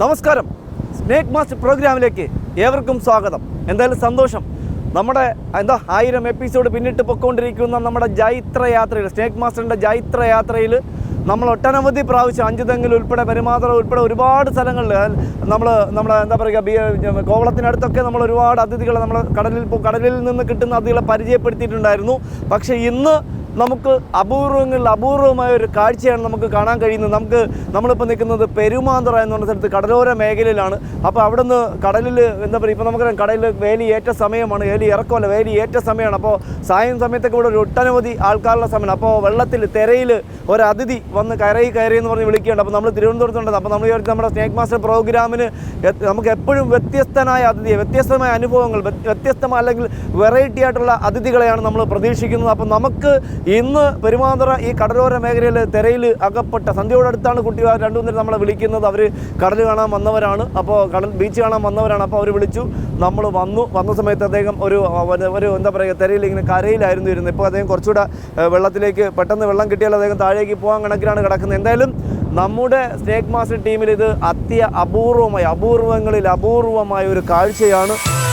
നമസ്കാരം. Snake master പ്രോഗ്രാമിലേക്ക് ഏവർക്കും സ്വാഗതം. എന്തായാലും സന്തോഷം. നമ്മുടെ എന്താ ആയിരം എപ്പിസോഡ് പിന്നിട്ട് പൊയ്ക്കൊണ്ടിരിക്കുന്ന നമ്മുടെ ജൈത്ര യാത്രയിൽ സ്നേക്ക് മാസ്റ്ററിന്റെ ജൈത്ര യാത്രയിൽ നമ്മൾ ഒട്ടനവധി പ്രാവശ്യം അഞ്ചുതെങ്ങിൽ ഉൾപ്പെടെ പെരുമാത്ര ഉൾപ്പെടെ ഒരുപാട് സ്ഥലങ്ങളിൽ നമ്മൾ നമ്മുടെ എന്താ പറയുക ബി കോവളത്തിനടുത്തൊക്കെ നമ്മൾ ഒരുപാട് അതിഥികളെ നമ്മൾ കടലിൽ കടലിൽ നിന്ന് കിട്ടുന്ന അതിഥികളെ പരിചയപ്പെടുത്തിയിട്ടുണ്ടായിരുന്നു. പക്ഷേ ഇന്ന് നമുക്ക് അപൂർവങ്ങളിൽ അപൂർവമായ ഒരു കാഴ്ചയാണ് നമുക്ക് കാണാൻ കഴിയുന്നത്. നമുക്ക് നമ്മളിപ്പോൾ നിൽക്കുന്നത് പെരുമാന്തറ എന്ന് പറഞ്ഞ സ്ഥലത്ത് കടലോര മേഖലയിലാണ്. അപ്പോൾ അവിടെ നിന്ന് കടലിൽ എന്താ പറയുക ഇപ്പോൾ നമുക്കറിയാം കടലിൽ വേലി ഏറ്റ സമയമാണ് വേലി ഇറക്കമല്ല വേലി ഏറ്റ സമയമാണ്. അപ്പോൾ സായം സമയത്തൊക്കെ ഇവിടെ ഒരു ഒട്ടനവധി ആൾക്കാരുടെ സമയം അപ്പോൾ വെള്ളത്തിൽ തിരയിൽ ഒരു അതിഥി വന്ന് കയറി കയറി എന്ന് പറഞ്ഞ് വിളിക്കുകയുണ്ട്. അപ്പോൾ നമ്മൾ തിരുവനന്തപുരത്തുണ്ട്. അപ്പോൾ നമ്മൾ നമ്മുടെ സ്നേക് മാസ്റ്റർ പ്രോഗ്രാമിന് നമുക്ക് എപ്പോഴും വ്യത്യസ്തനായ അതിഥി വ്യത്യസ്തമായ അനുഭവങ്ങൾ വ്യ- വ്യത്യസ്തമായ അല്ലെങ്കിൽ വെറൈറ്റി ആയിട്ടുള്ള അതിഥികളെയാണ് നമ്മൾ പ്രതീക്ഷിക്കുന്നത്. അപ്പോൾ നമുക്ക് ഇന്ന് പെരുമാന്തറ ഈ കടലോര മേഖലയിൽ തിരയിൽ അകപ്പെട്ട സന്ധ്യയോടടുത്താണ് കുട്ടികൾ രണ്ടു മൂന്നിൽ നമ്മളെ വിളിക്കുന്നത്. അവർ കടൽ കാണാൻ വന്നവരാണ്. അപ്പോൾ കടൽ ബീച്ച് കാണാൻ വന്നവരാണ്. അപ്പോൾ അവർ വിളിച്ചു. നമ്മൾ വന്നു. വന്ന സമയത്ത് അദ്ദേഹം ഒരു ഒരു- എന്താ പറയുക തിരയിൽ ഇങ്ങനെ കരയിലായിരുന്നു ഇരുന്നത്. ഇപ്പോൾ അദ്ദേഹം കുറച്ചുകൂടെ വെള്ളത്തിലേക്ക് പെട്ടെന്ന് വെള്ളം കിട്ടിയാൽ അദ്ദേഹം താഴേക്ക് പോകാൻ കണക്കിലാണ് കിടക്കുന്നത്. എന്തായാലും നമ്മുടെ സ്നേക്ക് മാസ്റ്റർ ടീമിൽ ഇത് അത്യ അപൂർവമായി അപൂർവങ്ങളിൽ അപൂർവമായ ഒരു കാഴ്ചയാണ്.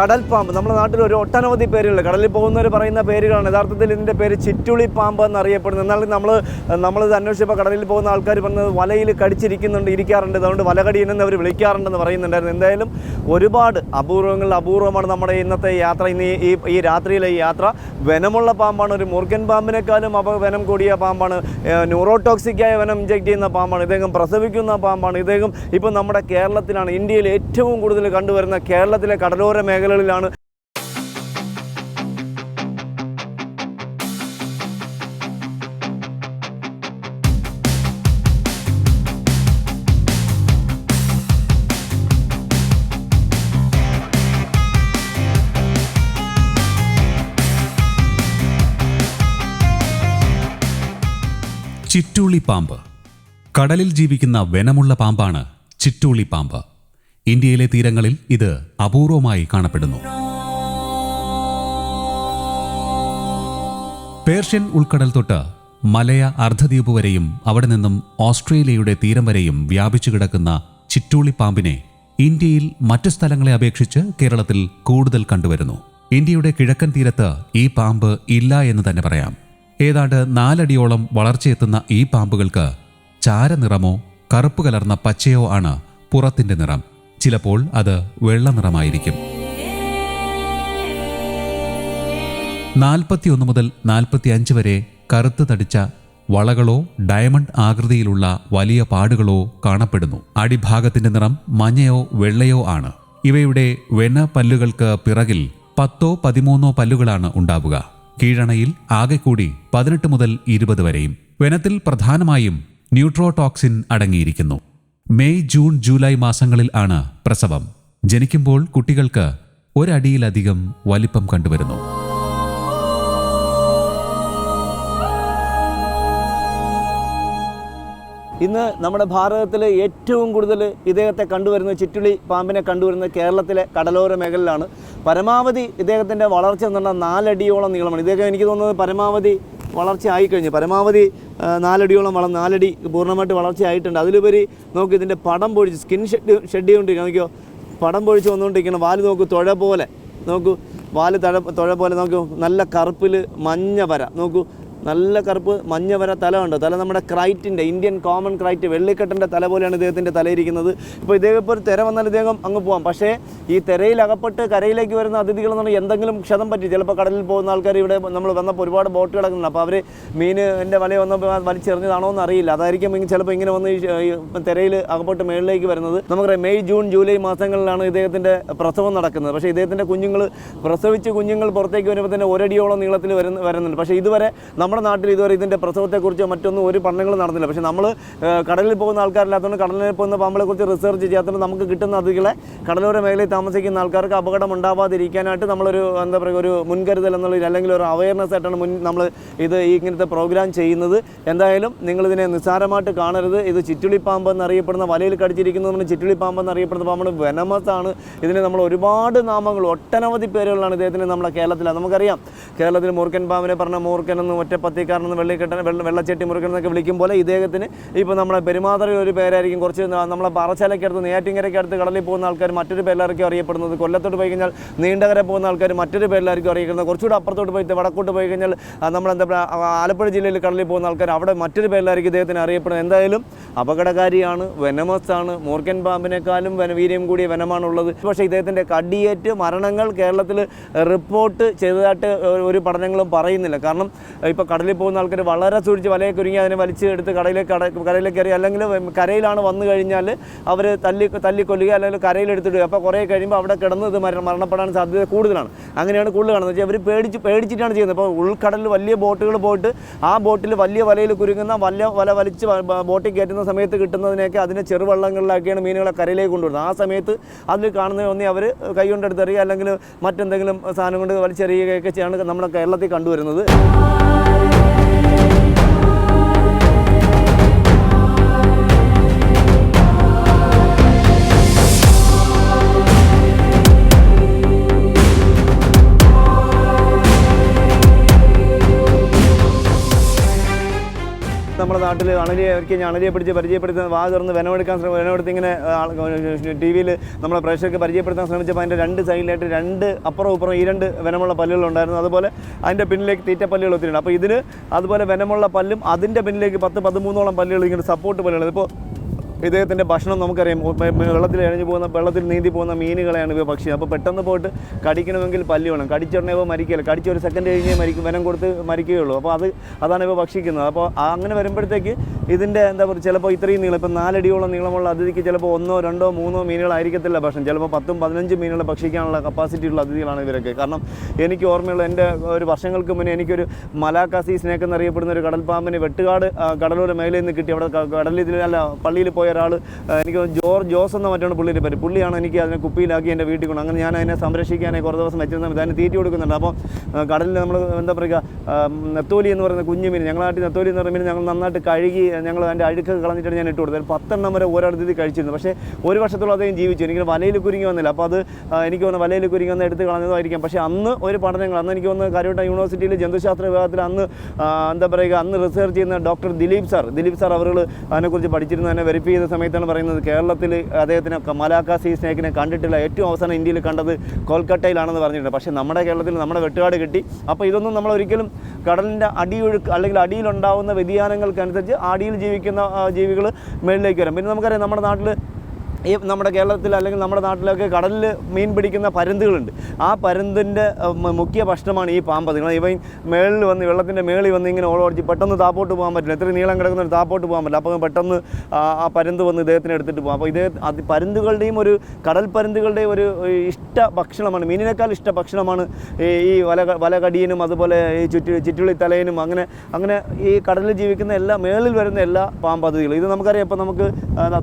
കടൽ പാമ്പ് നമ്മുടെ നാട്ടിൽ ഒരു ഒട്ടനവധി പേരുകൾ കടലിൽ പോകുന്നവർ പറയുന്ന പേരുകളാണ്. യഥാർത്ഥത്തിൽ ഇതിന്റെ പേര് ചിറ്റുളി പാമ്പ് എന്നറിയപ്പെടുന്നത്. എന്നാൽ നമ്മൾ നമ്മളിത് അന്വേഷിച്ചപ്പോൾ കടലിൽ പോകുന്ന ആൾക്കാർ പറഞ്ഞത് വലയിൽ കടിച്ചിരിക്കുന്നുണ്ട് ഇരിക്കാറുണ്ട്. അതുകൊണ്ട് വലകടി എന്ന് അവർ വിളിക്കാറുണ്ടെന്ന് പറയുന്നുണ്ടായിരുന്നു. എന്തായാലും ഒരുപാട് അപൂർവങ്ങളിൽ അപൂർവമാണ് നമ്മുടെ ഇന്നത്തെ യാത്ര. ഇന്ന് ഈ- ഈ രാത്രിയിലെ ഈ യാത്ര. വനമുള്ള പാമ്പാണ്. ഒരു മുർഗൻ പാമ്പിനേക്കാളും അപ വനം കൂടിയ പാമ്പാണ്. ന്യൂറോടോക്സിക്കായ വനം ഇഞ്ചെക്ട് ചെയ്യുന്ന പാമ്പാണ്. ഇദ്ദേഹം പ്രസവിക്കുന്ന പാമ്പാണ്. ഇദ്ദേഹം ഇപ്പം നമ്മുടെ കേരളത്തിലാണ് ഇന്ത്യയിൽ ഏറ്റവും കൂടുതൽ കണ്ടുവരുന്ന കേരളത്തിലെ കടലോര മേഖലകളിലാണ് ചിറ്റൂളി പാമ്പ്. കടലിൽ ജീവിക്കുന്ന വെനമുള്ള പാമ്പാണ് ചിറ്റൂളി പാമ്പ്. ഇന്ത്യയിലെ തീരങ്ങളിൽ ഇത് അപൂർവമായി കാണപ്പെടുന്നു. പേർഷ്യൻ ഉൾക്കടൽ തൊട്ട് മലയ അർദ്ധദ്വീപ് വരെയും അവിടെ നിന്നും ഓസ്ട്രേലിയയുടെ തീരം വരെയും വ്യാപിച്ചു കിടക്കുന്ന ചിറ്റൂളി പാമ്പിനെ ഇന്ത്യയിൽ മറ്റു സ്ഥലങ്ങളെ അപേക്ഷിച്ച് കേരളത്തിൽ കൂടുതൽ കണ്ടുവരുന്നു. ഇന്ത്യയുടെ കിഴക്കൻ തീരത്ത് ഈ പാമ്പ് ഇല്ല എന്ന് തന്നെ പറയാം. ഏതാണ്ട് നാലടിയോളം വളർച്ചയെത്തുന്ന ഈ പാമ്പുകൾക്ക് ചാരനിറമോ കറുപ്പ് കലർന്ന പച്ചയോ ആണ് പുറത്തിന്റെ നിറം. ചിലപ്പോൾ അത് വെള്ളനിറമായിരിക്കും. നാൽപ്പത്തിയൊന്ന് മുതൽ നാൽപ്പത്തിയഞ്ച് വരെ കറുത്ത് തടിച്ച വളകളോ ഡയമണ്ട് ആകൃതിയിലുള്ള വലിയ പാടുകളോ കാണപ്പെടുന്നു. അടിഭാഗത്തിന്റെ നിറം മഞ്ഞയോ വെള്ളയോ ആണ്. ഇവയുടെ വെന പല്ലുകൾക്ക് പിറകിൽ പത്തോ പതിമൂന്നോ പല്ലുകളാണ് ഉണ്ടാവുക. കീഴണയിൽ ആകെ കൂടി പതിനെട്ട് മുതൽ ഇരുപത് വരെയും. വെനത്തിൽ പ്രധാനമായും ന്യൂട്രോടോക്സിൻ അടങ്ങിയിരിക്കുന്നു. മെയ് ജൂൺ ജൂലൈ മാസങ്ങളിൽ ആണ് പ്രസവം. ജനിക്കുമ്പോൾ കുട്ടികൾക്ക് ഒരടിയിലധികം വലിപ്പം കണ്ടുവരുന്നു. ഇന്ന് നമ്മുടെ ഭാരതത്തിൽ ഏറ്റവും കൂടുതൽ ഇദ്ദേഹത്തെ കണ്ടുവരുന്ന ചുറ്റുളി പാമ്പിനെ കണ്ടുവരുന്നത് കേരളത്തിലെ കടലോര മേഖലയിലാണ്. പരമാവധി ഇദ്ദേഹത്തിന്റെ വളർച്ച എന്ന് പറഞ്ഞാൽ നാലടിയോളം നീളമാണ്. ഇദ്ദേഹം എനിക്ക് തോന്നുന്നത് പരമാവധി വളർച്ച ആയിക്കഴിഞ്ഞു പരമാവധി നാലടിയോളം വള നാലടി പൂർണമായിട്ട് വളർച്ച ആയിട്ടുണ്ട് അതിലുപരി നോക്കി ഇതിന്റെ പടം പൊഴിച്ച് സ്കിൻ ഷെഡ് ഷെഡ് ചെയ്തുകൊണ്ടിരിക്കുക നോക്കിയോ പടം പൊഴിച്ച് വന്നുകൊണ്ടിരിക്കണം വാൽ നോക്കൂ തുഴ പോലെ. നോക്കൂ വാൽ തഴ തുഴ പോലെ. നോക്കൂ നല്ല കറുപ്പിൽ മഞ്ഞ വര. നോക്കൂ നല്ല കറുപ്പ് മഞ്ഞ വര തല ഉണ്ട് തല നമ്മുടെ ക്രൈറ്റിന്റെ ഇന്ത്യൻ കോമൺ ക്രൈറ്റ് വെള്ളിക്കെട്ടിന്റെ തല പോലെയാണ് ഇദ്ദേഹത്തിന്റെ തലയിരിക്കുന്നത്. ഇപ്പോൾ ഇദ്ദേഹം ഇപ്പോൾ ഒരു തിര വന്നാൽ ഇദ്ദേഹം അങ്ങ് പോകാം പക്ഷേ ഈ തിരയിൽ അകപ്പെട്ട് കരയിലേക്ക് വരുന്ന അതിഥികൾ എന്ന് പറഞ്ഞാൽ എന്തെങ്കിലും ക്ഷതം പറ്റി ചിലപ്പോൾ കടലിൽ പോകുന്ന ആൾക്കാർ ഇവിടെ നമ്മൾ വന്നപ്പോൾ ഒരുപാട് ബോട്ട് കിടക്കുന്നുണ്ട്. അപ്പോൾ അവർ മീൻ എന്റെ വല വന്നപ്പോൾ വലിച്ചെറിഞ്ഞതാണോ എന്ന് അറിയില്ല അതായിരിക്കും ചിലപ്പോൾ ഇങ്ങനെ വന്ന് തിരയിൽ അകപ്പെട്ട് മേളിലേക്ക് വരുന്നത്. നമുക്കറിയാം മെയ് ജൂൺ ജൂലൈ മാസങ്ങളിലാണ് ഇദ്ദേഹത്തിന്റെ പ്രസവം നടക്കുന്നത്. പക്ഷേ ഇദ്ദേഹത്തിന്റെ കുഞ്ഞുങ്ങൾ പ്രസവിച്ച് കുഞ്ഞുങ്ങൾ പുറത്തേക്ക് വരുമ്പോൾ തന്നെ ഒരടിയോളം നീളത്തിൽ വരുന്ന വരുന്നുണ്ട്. പക്ഷേ ഇതുവരെ നമ്മൾ നമ്മുടെ നാട്ടിൽ ഇതുവരെ ഇതിന്റെ പ്രസവത്തെക്കുറിച്ച് മറ്റൊന്നും ഒരു പഠനങ്ങളും നടന്നില്ല. പക്ഷേ നമ്മൾ കടലിൽ പോകുന്ന ആൾക്കാരില്ലാത്തതുകൊണ്ട് കടലിൽ പോകുന്ന പാമ്പുകളെ കുറിച്ച് റിസർച്ച് ചെയ്യാത്തതുകൊണ്ട് നമുക്ക് കിട്ടുന്ന അതികളെ കടലോര മേഖലയിൽ താമസിക്കുന്ന ആൾക്കാർക്ക് അപകടം ഉണ്ടാവാതിരിക്കാനായിട്ട് നമ്മളൊരു എന്താ പറയുക ഒരു മുൻകരുതൽ എന്നുള്ള അല്ലെങ്കിൽ ഒരു അവയർനെസ് ആയിട്ടാണ് മുൻ നമ്മൾ ഇത് ഇങ്ങനത്തെ പ്രോഗ്രാം ചെയ്യുന്നത്. എന്തായാലും നിങ്ങളിതിനെ നിസ്സാരമായിട്ട് കാണരുത്. ഇത് ചിറ്റുളിപ്പാമ്പ് എന്നറിയപ്പെടുന്ന വലയിൽ കടിച്ചിരിക്കുന്നതുകൊണ്ട് ചിറ്റുളിപ്പാമ്പ് എന്നറിയപ്പെടുന്ന പാമ്പാണ് വെനമസ് ആണ്. ഇതിന് നമ്മൾ ഒരുപാട് നാമങ്ങൾ ഒട്ടനവധി പേരുകളാണ് ഇദ്ദേഹത്തിന് നമ്മുടെ കേരളത്തിൽ നമുക്കറിയാം കേരളത്തിൽ മൂർക്കൻ പാമ്പിനെ പറഞ്ഞ മൂർക്കൻ എന്ന് ഒറ്റപ്പത്തിക്കാരനെന്ന് വെള്ളിക്കെട്ടൻ വെള്ള വെള്ളച്ചട്ടി മൂർഖൻ എന്നൊക്കെ വിളിക്കും പോലെ ഇദ്ദേഹത്തിന് ഇപ്പോൾ നമ്മളെ പെരുമാതറയിൽ ഒരു പേരായിരിക്കും. കുറച്ച് നമ്മളെ പാറശാലയ്ക്കടുത്ത് നെയ്യാറ്റിങ്കരയ്ക്ക് അടുത്ത് കടലിൽ പോകുന്ന ആൾക്കാർ മറ്റൊരു പേരിലായിരിക്കും അറിയപ്പെടുന്നത്. കൊല്ലത്തോട്ട് പോയി കഴിഞ്ഞാൽ നീണ്ടകര പോകുന്ന ആൾക്കാർ മറ്റൊരു പേരിലായിരിക്കും അറിയപ്പെടുന്നത്. കുറച്ചുകൂടെ അപ്പുറത്തോട്ട് പോയിട്ട് വടക്കോട്ട് പോയി കഴിഞ്ഞാൽ നമ്മളെന്താ പറയുക ആലപ്പുഴ ജില്ലയിൽ കടലിൽ പോകുന്ന ആൾക്കാർ അവിടെ മറ്റൊരു പേരിലായിരിക്കും ഇദ്ദേഹത്തിന് അറിയപ്പെടുന്നത്. എന്തായാലും അപകടകാരിയാണ് വെനമസാണ് മൂർഖൻ പാമ്പിനേക്കാളും വനവീര്യം കൂടിയ വനമാണുള്ളത്. പക്ഷേ ഇദ്ദേഹത്തിന്റെ കടിയേറ്റ് മരണങ്ങൾ കേരളത്തിൽ റിപ്പോർട്ട് ചെയ്തതായിട്ട് ഒരു പഠനങ്ങളും പറയുന്നില്ല. കാരണം ഇപ്പോൾ കടലിൽ പോകുന്ന ആൾക്കാർ വളരെ സൂക്ഷിച്ച് വലയൊക്കെ ഒരുങ്ങി അതിനെ വലിച്ച് എടുത്ത് കടയിലേക്ക് കട കടയിലേക്ക് എറിയുക അല്ലെങ്കിൽ കരയിലാണ് വന്നു കഴിഞ്ഞാൽ അവർ തല്ലി തല്ലിക്കൊല്ലുക അല്ലെങ്കിൽ കരയിലെടുത്തിടുക അപ്പോൾ കുറേ കഴിയുമ്പോൾ അവിടെ കിടന്ന് ഇത് മര- മരണപ്പെടാൻ സാധ്യത കൂടുതലാണ്. അങ്ങനെയാണ് കൂടുതൽ കാണുന്നത്. വെച്ചാൽ അവർ പേടിച്ച് പേടിച്ചിട്ടാണ് ചെയ്യുന്നത്. അപ്പോൾ ഉൾക്കടലിൽ വലിയ ബോട്ടുകൾ പോയിട്ട് ആ ബോട്ടിൽ വലിയ വലയിൽ കുരുങ്ങുന്ന വലിയ വല വലിച്ച് ബോട്ടിൽ കയറ്റുന്ന സമയത്ത് കിട്ടുന്നതിനൊക്കെ അതിനെ ചെറുവള്ളങ്ങളിലാക്കിയാണ് മീനുകളെ കരയിലേക്ക് കൊണ്ടുവരുന്നത്. ആ സമയത്ത് അതിൽ കാണുന്ന ഒന്നേ അവർ കൈ കൊണ്ടെടുത്തെറിയുക അല്ലെങ്കിൽ മറ്റെന്തെങ്കിലും സാധനം കൊണ്ട് വലിച്ചെറിയുകയൊക്കെ ചെയ്യാണ് നമ്മുടെ കേരളത്തിൽ കണ്ടുവരുന്നത്. നാട്ടിൽ അണലിയെ ഒരിക്കൽ അണലിയെ പിടിച്ച് പരിചയപ്പെടുത്തുന്ന വാ തുറന്ന് വനമെടുക്കാൻ വനമെടുത്ത് ഇങ്ങനെ ടി വിയിൽ നമ്മളെ പ്രേക്ഷകർക്ക് പരിചയപ്പെടുത്താൻ ശ്രമിച്ചപ്പോൾ അതിന്റെ രണ്ട് സൈഡിലായിട്ട് രണ്ട് അപ്പുറം ഇപ്പുറം ഈ രണ്ട് വനമുള്ള പല്ലുകളുണ്ടായിരുന്നു അതുപോലെ അതിന്റെ പിന്നിലേക്ക് തീറ്റപ്പല്ലുകൾ പല്ലുകൾ ഒത്തിരിയുണ്ട്. അപ്പോൾ ഇതിന് അതുപോലെ വനമുള്ള പല്ലും അതിന്റെ പിന്നിലേക്ക് പത്ത് പതിമൂന്നോളം പല്ലുകൾ ഇങ്ങനെ സപ്പോർട്ട് പല്ലുകൾ ഇപ്പോൾ ഇദ്ദേഹത്തിന്റെ ഭക്ഷണം നമുക്കറിയാം. വെള്ളത്തിൽ ഇഴഞ്ഞു പോകുന്ന വെള്ളത്തിൽ നീന്തി പോകുന്ന മീനുകളെയാണ് ഇവ പക്ഷി. അപ്പോൾ പെട്ടെന്ന് പോയിട്ട് കടിക്കണമെങ്കിൽ പല്ലി വേണം. കടിച്ചുടനെ ഇവ മരിക്കില്ല. കടിച്ച ഒരു സെക്കൻഡ് കഴിഞ്ഞേ മരിക്കും വനം കൊടുത്ത് മരിക്കുകയുള്ളൂ. അപ്പോൾ അത് അതാണ് ഇവ ഭക്ഷിക്കുന്നത്. അപ്പോൾ അങ്ങനെ വരുമ്പോഴത്തേക്ക് ഇതിന്റെ എന്താ പറയുക ചിലപ്പോൾ ഇത്രയും നീളം ഇപ്പോൾ നാലടിയോളം നീളമുള്ള അതിഥിക്ക് ചിലപ്പോൾ ഒന്നോ രണ്ടോ മൂന്നോ മീനുകളായിരിക്കത്തില്ല ഭക്ഷണം. ചിലപ്പോൾ പത്തും പതിനഞ്ചും മീനുകളെ ഭക്ഷിക്കാനുള്ള കപ്പാസിറ്റി ഉള്ള അതിഥികളാണ് ഇവരൊക്കെ. കാരണം എനിക്ക് ഓർമ്മയുള്ള എന്റെ ഒരു വർഷങ്ങൾക്ക് മുന്നേ എനിക്കൊരു മലാക്കാസി സ്നേക്ക് ഒരു കടൽപ്പാമ്പിന് വെട്ടുകാട് കടലൂർ മേലയിൽ നിന്ന് കിട്ടി. അവിടെ കടലിൽ അല്ല പള്ളിയിൽ പോയ ഒരാൾ എനിക്ക് ജോർജ് ജോസ് എന്ന മറ്റാണ് പുള്ളിയുടെ പേര്. പുള്ളിയാണ് എനിക്ക് അതിനെ കുപ്പിയിലാക്കി എന്റെ വീട്ടിൽ കൊണ്ട് അങ്ങനെ ഞാൻ അതിനെ സംരക്ഷിക്കാനായി കുറേ ദിവസം വെച്ചിരുന്ന അതിന് തീറ്റി കൊടുക്കുന്നുണ്ട്. അപ്പോൾ കടലിൽ നമ്മൾ എന്താ പറയുക നെത്തോലി എന്ന് പറയുന്ന കുഞ്ഞു മീൻ ഞങ്ങളുടെ നെത്തോലി എന്ന് പറയുന്ന മീൻ ഞങ്ങൾ നന്നായിട്ട് കഴുകി ഞങ്ങൾ അതിന്റെ അഴുക്ക് കളഞ്ഞിട്ടാണ് ഞാൻ ഇട്ട് കൊടുത്തത്. പത്തെണ്ണം വരെ ഒരിടത്തിൽ കഴിച്ചിരുന്നു. പക്ഷേ ഒരു വർഷത്തോളം അദ്ദേഹം ജീവിച്ചു. എനിക്ക് വലയിൽ കുരുങ്ങി വന്നില്ല. അപ്പോൾ അത് എനിക്ക് തോന്നുന്നു വലയിൽ കുരുങ്ങി വന്ന് എടുത്ത് കളഞ്ഞതായിരിക്കാം. പക്ഷേ അന്ന് ഒരു പഠനങ്ങൾ അന്ന് എനിക്ക് തോന്നുന്നു കരുവട്ട യൂണിവേഴ്സിറ്റിയിൽ ജന്തുശാസ്ത്ര വിഭാഗത്തിൽ അന്ന് എന്താ പറയുക അന്ന് റിസർച്ച് ചെയ്യുന്ന doctor Dileep sir Dileep sir അവർ അതിനെക്കുറിച്ച് പഠിച്ചിരുന്നു അതിനെ വെരിഫൈ ചെയ്ത സമയത്താണ് പറയുന്നത് കേരളത്തിൽ അദ്ദേഹത്തിന് സീ സ്നേക്കിനെ കണ്ടിട്ടില്ല. ഏറ്റവും അവസാനം ഇന്ത്യയിൽ കണ്ടത് കൊൽക്കട്ടയിലാണെന്ന് പറഞ്ഞിട്ടുണ്ട്. പക്ഷേ നമ്മുടെ കേരളത്തിൽ നമ്മുടെ വെട്ടുകാട് കിട്ടി. അപ്പോൾ ഇതൊന്നും നമ്മൾ ഒരിക്കലും കടലിന്റെ അടിയൊഴുക്ക് അല്ലെങ്കിൽ അടിയിലുണ്ടാവുന്ന വ്യതിയാനങ്ങൾക്കനുസരിച്ച് അടിയിൽ ജീവിക്കുന്ന ജീവികൾ മേളിലേക്ക് വരാം. പിന്നെ നമുക്കറിയാം നമ്മുടെ നാട്ടിൽ ഈ നമ്മുടെ കേരളത്തിൽ അല്ലെങ്കിൽ നമ്മുടെ നാട്ടിലൊക്കെ കടലിൽ മീൻ പിടിക്കുന്ന പരുന്തുകളുണ്ട്. ആ പരുന്തിന്റെ മുഖ്യ ഭക്ഷണമാണ് ഈ പാമ്പ്. നിങ്ങൾ ഇവ മേളിൽ വന്ന് വെള്ളത്തിന്റെ മേളിൽ വന്ന് ഇങ്ങനെ ഓളോടിച്ച് പെട്ടെന്ന് താപ്പോട്ട് പോകാൻ പറ്റില്ല. എത്ര നീളം കിടക്കുന്ന ഒരു താപ്പോട്ട് പോകാൻ പറ്റില്ല. അപ്പോൾ പെട്ടെന്ന് ആ പരുന്ത് വന്ന് ഇദ്ദേഹത്തിന് എടുത്തിട്ട് പോകും. അപ്പോൾ ഇദ്ദേഹം അത് പരുന്തുകളുടെയും ഒരു കടൽ പരുന്തുകളുടെയും ഒരു ഇഷ്ട ഭക്ഷണമാണ്. മീനിനേക്കാൾ ഇഷ്ട ഭക്ഷണമാണ് ഈ വല വല വലകടിയനും അതുപോലെ ഈ ചുറ്റു ചുറ്റുളി തലയനും അങ്ങനെ അങ്ങനെ ഈ കടലിൽ ജീവിക്കുന്ന എല്ലാ മേളിൽ വരുന്ന എല്ലാ പാമ്പതികളും ഇത് നമുക്കറിയാം. ഇപ്പോൾ നമുക്ക്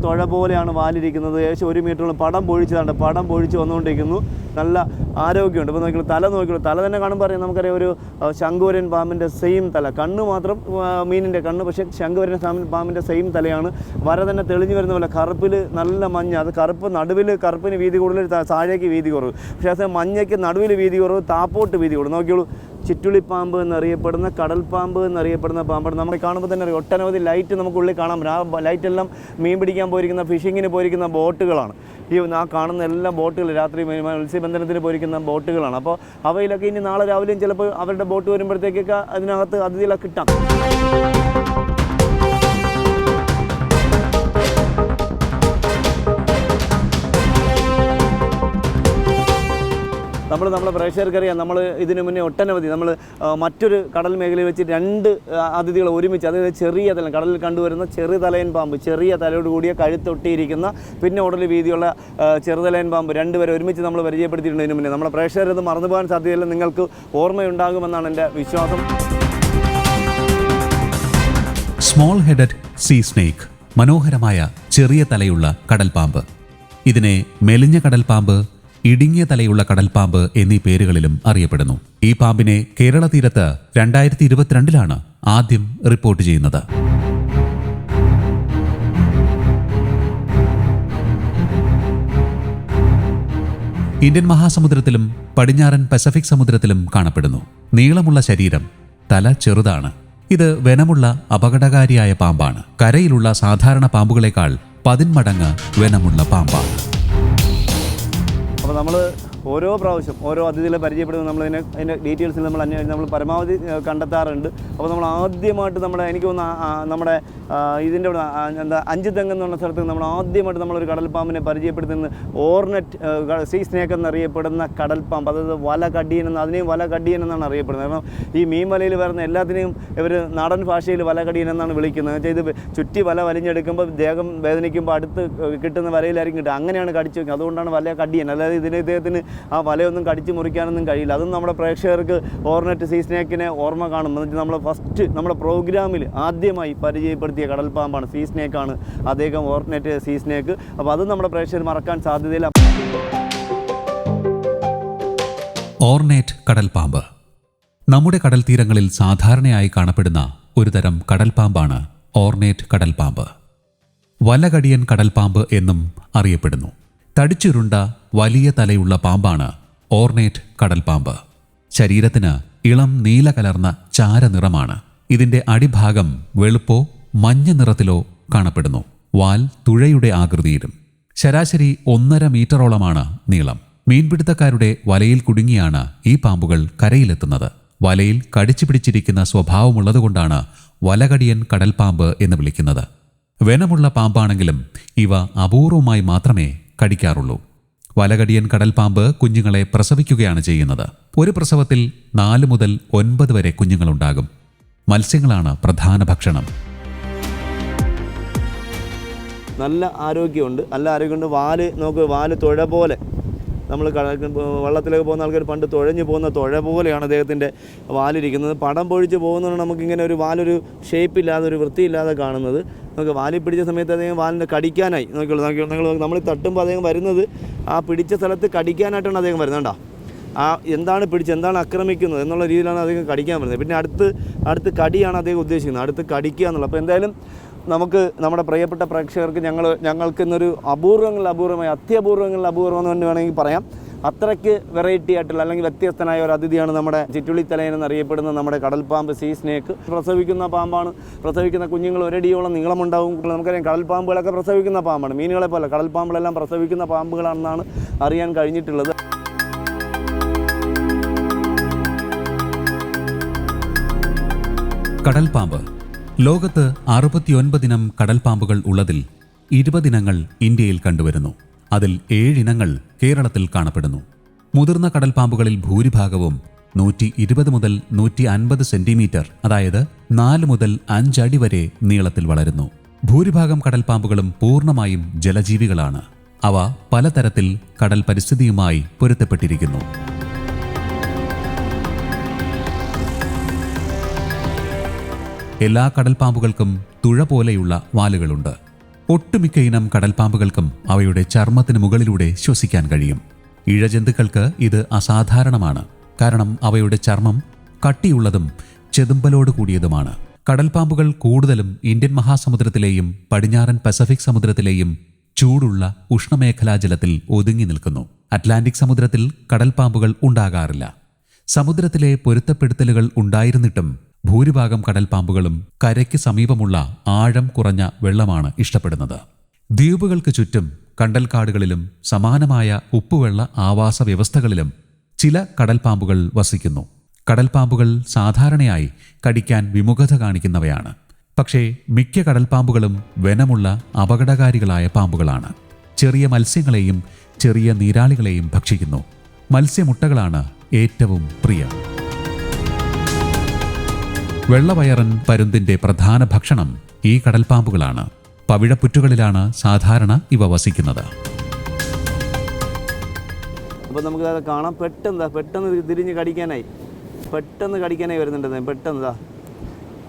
തുഴ പോലെയാണ് വാലിരിക്കുന്നത്. ഏകദേശം ഒരു മീറ്ററോളം പടം പൊഴിച്ചതാണ്. പടം പൊഴിച്ച് വന്നുകൊണ്ടിരിക്കുന്നു. നല്ല ആരോഗ്യമുണ്ട്. ഇപ്പോൾ നോക്കിയുള്ള തല നോക്കിയുള്ളൂ തല തന്നെ കാണുമ്പോൾ അറിയാം നമുക്കറിയാം ഒരു ശംഖുവരൻ പാമ്പിന്റെ സെയിം തല. കണ്ണ് മാത്രം മീനിന്റെ കണ്ണ് പക്ഷേ ശംഖുവരൻ പാമ്പിൻ- പാമ്പിന്റെ സെയിം തലയാണ്. വര തന്നെ തെളിഞ്ഞു വരുന്ന പോലെ കറുപ്പിൽ നല്ല മഞ്ഞ. അത് കറുപ്പ് നടുവിൽ കറുപ്പിന് വീതി കൂടുതൽ താഴേക്ക് വീതി കുറവ്. പക്ഷേ അത് മഞ്ഞയ്ക്ക് നടുവിൽ വീതി കുറവ് താപ്പോട്ട് വീതി കുറവ് നോക്കിയോളൂ. ചുറ്റുളിപ്പാമ്പ് എന്നറിയപ്പെടുന്ന കടൽപ്പാമ്പ് എന്നറിയപ്പെടുന്ന പാമ്പാണ്. നമ്മൾ കാണുമ്പോൾ തന്നെ അറിയാം ഒട്ടനവധി ലൈറ്റ് നമുക്കുള്ളിൽ കാണാൻ ആ ലൈറ്റെല്ലാം മീൻ പിടിക്കാൻ പോയിരിക്കുന്ന ഫിഷിങ്ങിന് പോയിരിക്കുന്ന ബോട്ടുകളാണ്. ഈ ആ കാണുന്ന എല്ലാ ബോട്ടുകൾ രാത്രി മത്സ്യ- മത്സ്യബന്ധനത്തിന് പോയിരിക്കുന്ന ബോട്ടുകളാണ്. അപ്പോൾ അവയിലൊക്കെ ഇനി നാളെ രാവിലെയും ചിലപ്പോൾ അവരുടെ ബോട്ട് വരുമ്പോഴത്തേക്കൊക്കെ അതിനകത്ത് അതിഥികളൊക്കെ കിട്ടാം. നമ്മൾ നമ്മളെ പ്രേക്ഷകർക്കറിയാം നമ്മൾ ഇതിനു മുന്നേ ഒട്ടനവധി നമ്മൾ മറ്റൊരു കടൽ മേഖലയിൽ വെച്ച് രണ്ട് അതിഥികൾ ഒരുമിച്ച് അതായത് ചെറിയ തലം കടലിൽ കണ്ടുവരുന്ന ചെറിയ തലയൻ പാമ്പ് ചെറിയ തലയോട് കൂടിയ കഴുത്തൊട്ടിയിരിക്കുന്ന പിന്നെ ഉടൽ വീതിയുള്ള ചെറുതലയൻ പാമ്പ് രണ്ടുപേരെ ഒരുമിച്ച് നമ്മൾ പരിചയപ്പെടുത്തിയിട്ടുണ്ട് ഇതിനു മുന്നേ. നമ്മളെ പ്രേക്ഷകരത് മറന്നുപോകാൻ സാധ്യതയില്ല നിങ്ങൾക്ക് ഓർമ്മയുണ്ടാകുമെന്നാണ് എന്റെ വിശ്വാസം. സ്മോൾ ഹെഡഡ് സീ സ്നേക്ക് മനോഹരമായ ചെറിയ തലയുള്ള കടൽപാമ്പ് ഇതിനെ മെലിഞ്ഞ കടൽപ്പാമ്പ് ഇടുങ്ങിയ തലയുള്ള കടൽപാമ്പ് എന്നീ പേരുകളിലും അറിയപ്പെടുന്നു. ഈ പാമ്പിനെ കേരള തീരത്ത് രണ്ടായിരത്തി ഇരുപത്തിരണ്ടിലാണ് ആദ്യം റിപ്പോർട്ട് ചെയ്യുന്നത്. ഇന്ത്യൻ മഹാസമുദ്രത്തിലും പടിഞ്ഞാറൻ പസഫിക് സമുദ്രത്തിലും കാണപ്പെടുന്നു. നീളമുള്ള ശരീരം തല ചെറുതാണ്. ഇത് വനമുള്ള അപകടകാരിയായ പാമ്പാണ്. കരയിലുള്ള സാധാരണ പാമ്പുകളേക്കാൾ പതിന്മടങ്ങ് വനമുള്ള പാമ്പാണ്. നമ്മൾ ഓരോ പ്രാവശ്യം ഓരോ അതിഥികളെ പരിചയപ്പെടുമ്പോൾ നമ്മൾ അതിനെ അതിന്റെ ഡീറ്റെയിൽസിൽ നമ്മൾ അന്വേഷിച്ച് നമ്മൾ പരമാവധി കണ്ടെത്താറുണ്ട്. അപ്പോൾ നമ്മൾ ആദ്യമായിട്ട് നമ്മുടെ എനിക്ക് ആ നമ്മുടെ ഇതിന്റെ എന്താ അഞ്ച് തെങ്ങ് എന്നുള്ള സ്ഥലത്ത് നമ്മൾ ആദ്യമായിട്ട് നമ്മളൊരു കടൽപ്പാമ്പിനെ പരിചയപ്പെടുത്തുന്ന ഓർണറ്റ് സീ സ്നേക്ക് എന്നറിയപ്പെടുന്ന കടൽപ്പാമ്പ് അതായത് വല കടിയൻ എന്ന് അതിനെയും വല കടിയൻ എന്നാണ് അറിയപ്പെടുന്നത്. കാരണം ഈ മീൻവലയിൽ വരുന്ന എല്ലാത്തിനെയും ഇവർ നാടൻ ഭാഷയിൽ വല കടിയൻ എന്നാണ് വിളിക്കുന്നത്. ഇത് ചുറ്റി വല വലിഞ്ഞെടുക്കുമ്പോൾ ദേഹം വേദനിക്കുമ്പോൾ അടുത്ത് കിട്ടുന്ന വലയിലായിരിക്കും കിട്ടുക. അങ്ങനെയാണ് കടിച്ചു വെക്കുന്നത്. അതുകൊണ്ടാണ് വല കടിയൻ അല്ലാതെ ഇതിന് ഇദ്ദേഹത്തിന് ആ വലയൊന്നും കടിച്ചു മുറിക്കാനൊന്നും കഴിയില്ല. അതും നമ്മുടെ പ്രേക്ഷകർക്ക് ഓർണറ്റ് സീ സ്നേക്കിനെ ഓർമ്മ കാണും. എന്നിട്ട് നമ്മൾ ഫസ്റ്റ് നമ്മുടെ പ്രോഗ്രാമിൽ ആദ്യമായി പരിചയപ്പെടുത്തിയ കടൽപ്പാമ്പാണ് സീ സ്നേക്കാണ് അദ്ദേഹം ഓർണറ്റ് സീ സ്നേക്ക് അപ്പോൾ അതും നമ്മുടെ പ്രേക്ഷകർ മറക്കാൻ സാധ്യതയില്ല. ഓർണേറ്റ് കടൽപ്പാമ്പ്. നമ്മുടെ കടൽ തീരങ്ങളിൽ സാധാരണയായി കാണപ്പെടുന്ന ഒരു തരം കടൽപ്പാമ്പാണ് ഓർണേറ്റ് കടൽപ്പാമ്പ്. വലകടിയൻ കടൽപ്പാമ്പ് എന്നും അറിയപ്പെടുന്നു. തടിച്ചുരുണ്ട വലിയ തലയുള്ള പാമ്പാണ് ഓർണേറ്റ് കടൽപാമ്പ്. ശരീരത്തിന് ഇളം നീല കലർന്ന ചാരനിറമാണ് ഇതിന്റെ അടിഭാഗം വെളുപ്പോ മഞ്ഞ നിറത്തിലോ കാണപ്പെടുന്നു. വാൽ തുഴയുടെ ആകൃതിയിലും. ശരാശരി ഒന്നര മീറ്ററോളമാണ് നീളം. മീൻപിടുത്തക്കാരുടെ വലയിൽ കുടുങ്ങിയാണ് ഈ പാമ്പുകൾ കരയിലെത്തുന്നത്. വലയിൽ കടിച്ചു പിടിച്ചിരിക്കുന്ന സ്വഭാവമുള്ളതുകൊണ്ടാണ് വലകടിയൻ കടൽപാമ്പ് എന്ന് വിളിക്കുന്നത്. വനമുള്ള പാമ്പാണെങ്കിലും ഇവ അപൂർവമായി മാത്രമേ കടിക്കാറുള്ളൂ. വലകടിയൻ കടൽപാമ്പ് കുഞ്ഞുങ്ങളെ പ്രസവിക്കുകയാണ് ചെയ്യുന്നത്. ഒരു പ്രസവത്തിൽ നാല് മുതൽ ഒൻപത് വരെ കുഞ്ഞുങ്ങളുണ്ടാകും. മത്സ്യങ്ങളാണ് പ്രധാന ഭക്ഷണം. നല്ല ആരോഗ്യമുണ്ട്. നല്ല ആരോഗ്യമുണ്ട്. വാൽ നോക്ക് വാൽ തുഴ പോലെ നമ്മൾ വള്ളത്തിലേക്ക് പോകുന്ന ആൾക്കാർ പണ്ട് തുഴഞ്ഞു പോകുന്ന തുഴ പോലെയാണ് അദ്ദേഹത്തിന്റെ വാലിരിക്കുന്നത്. പടം പൊഴിച്ച് പോകുന്നതുകൊണ്ട് നമുക്കിങ്ങനെ ഒരു വാലൊരു ഷേപ്പില്ലാതെ ഒരു വൃത്തിയില്ലാതെ കാണുന്നത്. നമുക്ക് വാലി പിടിച്ച സമയത്ത് അദ്ദേഹം വാലിന്റെ കടിക്കാനായി. നോക്കിയുള്ളൂ നോക്കി നിങ്ങൾ നമ്മൾ തട്ടുമ്പോൾ അദ്ദേഹം വരുന്നത് ആ പിടിച്ച സ്ഥലത്ത് കടിക്കാനായിട്ടാണ് അദ്ദേഹം വരുന്നത്. കണ്ടോ? ആ എന്താണ് പിടിച്ച് എന്താണ് ആക്രമിക്കുന്നത് എന്നുള്ള രീതിയിലാണ് അദ്ദേഹം കടിക്കാൻ വരുന്നത്. പിന്നെ അടുത്ത് അടുത്ത് കടിയാണ് അദ്ദേഹം ഉദ്ദേശിക്കുന്നത്. അടുത്ത് കടിക്കുക എന്നുള്ളത്. അപ്പോൾ എന്തായാലും നമുക്ക് നമ്മുടെ പ്രിയപ്പെട്ട പ്രേക്ഷകർക്ക് ഞങ്ങൾ ഞങ്ങൾക്ക് ഇന്നൊരു അപൂർവങ്ങളിൽ അപൂർവമായി അത്യപൂർവങ്ങളിൽ അപൂർവം എന്ന് തന്നെ വേണമെങ്കിൽ പറയാം. അത്രയ്ക്ക് വെറൈറ്റി ആയിട്ടുള്ള അല്ലെങ്കിൽ വ്യത്യസ്തനായ ഒരു അതിഥിയാണ് നമ്മുടെ ചിറ്റുളിത്തലയൻ എന്നറിയപ്പെടുന്ന നമ്മുടെ കടൽപ്പാമ്പ് സീ സ്നേക്ക്. പ്രസവിക്കുന്ന പാമ്പാണ്. പ്രസവിക്കുന്ന കുഞ്ഞുങ്ങൾ ഒരടിയോളം നീളമുണ്ടാവും. നമുക്കറിയാം കടൽപ്പാമ്പുകളൊക്കെ പ്രസവിക്കുന്ന പാമ്പാണ്. മീനുകളെ പോലെ കടൽപ്പാമ്പുകളെല്ലാം പ്രസവിക്കുന്ന പാമ്പുകളാണെന്നാണ് അറിയാൻ കഴിഞ്ഞിട്ടുള്ളത്. കടൽപ്പാമ്പ് ലോകത്ത് അറുപത്തിയൊൻപതിനം കടൽപ്പാമ്പുകൾ ഉള്ളതിൽ ഇരുപതിനങ്ങൾ ഇന്ത്യയിൽ കണ്ടുവരുന്നു. അതിൽ ഏഴിനങ്ങൾ കേരളത്തിൽ കാണപ്പെടുന്നു. മുതിർന്ന കടൽപ്പാമ്പുകളിൽ ഭൂരിഭാഗവും നൂറ്റി ഇരുപത് മുതൽ നൂറ്റി അൻപത് സെന്റിമീറ്റർ അതായത് നാല് മുതൽ അഞ്ചടി വരെ നീളത്തിൽ വളരുന്നു. ഭൂരിഭാഗം കടൽപ്പാമ്പുകളും പൂർണമായും ജലജീവികളാണ്. അവ പലതരത്തിൽ കടൽ പരിസ്ഥിതിയുമായി പൊരുത്തപ്പെട്ടിരിക്കുന്നു. എല്ലാ കടൽപ്പാമ്പുകൾക്കും തുഴ പോലെയുള്ള വാലുകളുണ്ട്. ഒട്ടുമിക്ക ഇനം കടൽപ്പാമ്പുകൾക്കും അവയുടെ ചർമ്മത്തിന് മുകളിലൂടെ ശ്വസിക്കാൻ കഴിയും. ഇഴജന്തുക്കൾക്ക് ഇത് അസാധാരണമാണ്. കാരണം അവയുടെ ചർമ്മം കട്ടിയുള്ളതും ചെതുമ്പലോട് കൂടിയതുമാണ്. കടൽപ്പാമ്പുകൾ കൂടുതലും ഇന്ത്യൻ മഹാസമുദ്രത്തിലെയും പടിഞ്ഞാറൻ പസഫിക് സമുദ്രത്തിലെയും ചൂടുള്ള ഉഷ്ണമേഖലാ ജലത്തിൽ ഒതുങ്ങി നിൽക്കുന്നു. അറ്റ്ലാന്റിക് സമുദ്രത്തിൽ കടൽപ്പാമ്പുകൾ ഉണ്ടാകാറില്ല. സമുദ്രത്തിലെ പൊരുത്തപ്പെടുത്തലുകൾ ഉണ്ടായിരുന്നിട്ടും ഭൂരിഭാഗം കടൽപ്പാമ്പുകളും കരയ്ക്ക് സമീപമുള്ള ആഴം കുറഞ്ഞ വെള്ളമാണ് ഇഷ്ടപ്പെടുന്നത്. ദ്വീപുകൾക്ക് ചുറ്റും കണ്ടൽക്കാടുകളിലും സമാനമായ ഉപ്പുവെള്ള ആവാസ വ്യവസ്ഥകളിലും ചില കടൽപ്പാമ്പുകൾ വസിക്കുന്നു. കടൽപ്പാമ്പുകൾ സാധാരണയായി കടിക്കാൻ വിമുഖത കാണിക്കുന്നവയാണ്. പക്ഷേ മിക്ക കടൽപ്പാമ്പുകളും വനമുള്ള അപകടകാരികളായ പാമ്പുകളാണ്. ചെറിയ മത്സ്യങ്ങളെയും ചെറിയ നീരാളികളെയും ഭക്ഷിക്കുന്നു. മത്സ്യമുട്ടകളാണ് ഏറ്റവും പ്രിയം. വെള്ളവയറൻ പരുന്തിന്റെ പ്രധാന ഭക്ഷണം ഈ കടൽപ്പാമ്പുകളാണ്. പവിഴപ്പുറ്റുകളിലാണ് സാധാരണ ഇവ വസിക്കുന്നത്. അപ്പോൾ നമുക്ക് കാണാം. പെട്ടെന്ന് പെട്ടെന്ന് തിരിഞ്ഞ് കടിക്കാനായി. പെട്ടെന്ന് കടിക്കാനായി വരുന്നുണ്ട് പെട്ടെന്ന്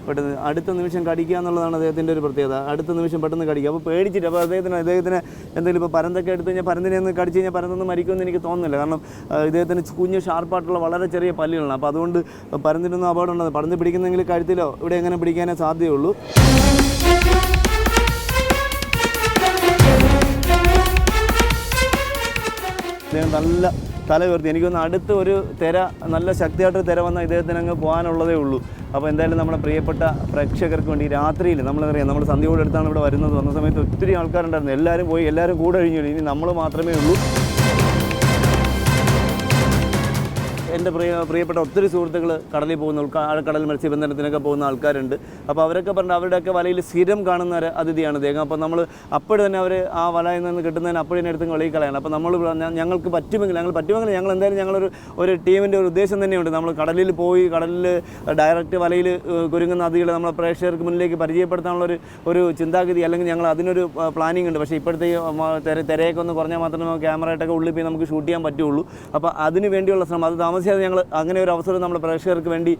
പെട്ടെന്ന് അടുത്ത നിമിഷം കടിക്കുക എന്നുള്ളതാണ് അദ്ദേഹത്തിന്റെ ഒരു പ്രത്യേകത. അടുത്ത നിമിഷം പെട്ടെന്ന് കടിക്കുക. അപ്പോൾ പേടിച്ചിട്ട് അപ്പോൾ അദ്ദേഹത്തിന് അദ്ദേഹത്തിന് എന്തെങ്കിലും ഇപ്പോൾ പരന്തൊക്കെ എടുത്ത് കഴിഞ്ഞാൽ പരന്തിനെ ഒന്ന് കടിച്ചു കഴിഞ്ഞാൽ പരന്തൊന്നും മരിക്കുമെന്ന് എനിക്ക് തോന്നുന്നില്ല. കാരണം ഇദ്ദേഹത്തിന് കുഞ്ഞ് ഷാർപ്പായിട്ടുള്ള വളരെ ചെറിയ പല്ലുകളാണ്. അപ്പോൾ അതുകൊണ്ട് പരന്തിനൊന്നും അപകടം ഉണ്ടാകും പരന്ത് പിടിക്കുന്നെങ്കിൽ കഴുത്തിലോ ഇവിടെ എങ്ങനെ പിടിക്കാനേ സാധ്യതയുള്ളൂ. അദ്ദേഹം നല്ല തല ഉയർത്തി. എനിക്കൊന്ന് അടുത്ത് ഒരു തിര നല്ല ശക്തിയായിട്ട് തിര വന്ന ഇദ്ദേഹത്തിന് അങ്ങ് പോകാനുള്ളതേ ഉള്ളൂ. അപ്പോൾ എന്തായാലും നമ്മുടെ പ്രിയപ്പെട്ട പ്രേക്ഷകർക്ക് വേണ്ടി രാത്രിയിൽ നമ്മളറിയാം നമ്മൾ സന്ധ്യയോടെ അടുത്താണ് ഇവിടെ വരുന്നത്. വന്ന സമയത്ത് ഒത്തിരി ആൾക്കാരുണ്ടായിരുന്നു. എല്ലാവരും പോയി എല്ലാവരും കൂടെ കഴിഞ്ഞു. ഇനി നമ്മൾ മാത്രമേ ഉള്ളൂ. എന്റെ പ്രിയ പ്രിയപ്പെട്ട ഒത്തിരി സുഹൃത്തുക്കൾ കടലിൽ പോകുന്ന ഉൾക്കാ കടൽ മത്സ്യബന്ധനത്തിനൊക്കെ പോകുന്ന ആൾക്കാരുണ്ട്. അപ്പോൾ അവരൊക്കെ പറഞ്ഞ അവരുടെയൊക്കെ വലയിൽ സ്ഥിരം കാണുന്ന ഒരു അതിഥിയാണ് അദ്ദേഹം. അപ്പോൾ നമ്മൾ അപ്പോഴും തന്നെ അവർ ആ വലയിൽ നിന്ന് കിട്ടുന്നതിന് അപ്പോഴും തന്നെ എടുത്ത് വെളിയിൽ അപ്പോൾ നമ്മൾ ഞങ്ങൾക്ക് പറ്റുമെങ്കിൽ ഞങ്ങൾ പറ്റുമെങ്കിൽ ഞങ്ങൾ എന്തായാലും ഞങ്ങളൊരു ഒരു ടീമിന്റെ ഒരു ഉദ്ദേശം തന്നെയുണ്ട്. നമ്മൾ കടലിൽ പോയി കടലിൽ ഡയറക്റ്റ് വലയിൽ കുരുങ്ങുന്ന അതികളെ നമ്മളെ പ്രേക്ഷകർക്ക് മുന്നിലേക്ക് പരിചയപ്പെടുത്താനുള്ളൊരു ഒരു ചിന്താഗതി അല്ലെങ്കിൽ ഞങ്ങൾ അതിനൊരു പ്ലാനിങ് ഉണ്ട്. പക്ഷേ ഇപ്പോഴത്തെ തിരയൊക്കെ ഒന്ന് കുറഞ്ഞാൽ മാത്രമേ ക്യാമറയായിട്ടൊക്കെ ഉള്ളിൽ പോയി നമുക്ക് ഷൂട്ട് ചെയ്യാൻ പറ്റുള്ളൂ. അപ്പോൾ അതിന് വേണ്ടിയുള്ള ശ്രമം. അത് താമസിയാതെ ഞങ്ങൾ അങ്ങനെ ഒരു അവസരം നമ്മുടെ പ്രേക്ഷകർക്ക് വേണ്ടി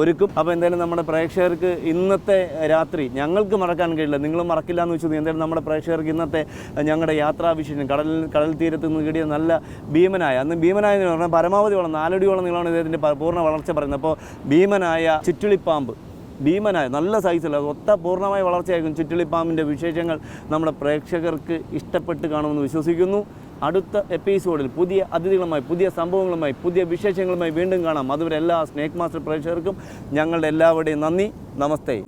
ഒരുക്കും. അപ്പോൾ എന്തായാലും നമ്മുടെ പ്രേക്ഷകർക്ക് ഇന്നത്തെ രാത്രി ഞങ്ങൾക്ക് മറക്കാൻ കഴിയില്ല. നിങ്ങൾ മറക്കില്ല എന്ന് വെച്ചു എന്തായാലും നമ്മുടെ പ്രേക്ഷകർക്ക് ഇന്നത്തെ ഞങ്ങളുടെ യാത്രാവിഷയം കടൽ കടൽ തീരത്ത് നിന്ന് കിട്ടിയ നല്ല ഭീമനായ അന്ന് ഭീമനായ എന്ന് പറഞ്ഞാൽ പരമാവധി വളം നാലടിയോളം നീളമാണ് ഇദ്ദേഹത്തിന്റെ പൂർണ വളർച്ച പറയുന്നത്. അപ്പോൾ ഭീമനായ ചുറ്റുളിപ്പാമ്പ് ഭീമനായ നല്ല സൈസുള്ള ഒത്ത പൂർണമായ വളർച്ചയായിരിക്കും ചുറ്റുളിപ്പാമ്പിന്റെ വിശേഷങ്ങൾ നമ്മുടെ പ്രേക്ഷകർക്ക് ഇഷ്ടപ്പെട്ട് കാണുമെന്ന് വിശ്വസിക്കുന്നു. അടുത്ത എപ്പിസോഡിൽ പുതിയ അതിഥികളുമായി പുതിയ സംഭവങ്ങളുമായി പുതിയ വിശേഷങ്ങളുമായി വീണ്ടും കാണാം. അതുവരെ എല്ലാ സ്നേക് മാസ്റ്റർ പ്രേക്ഷകർക്കും ഞങ്ങളുടെ എല്ലാവരുടെയും നന്ദി. നമസ്തേ.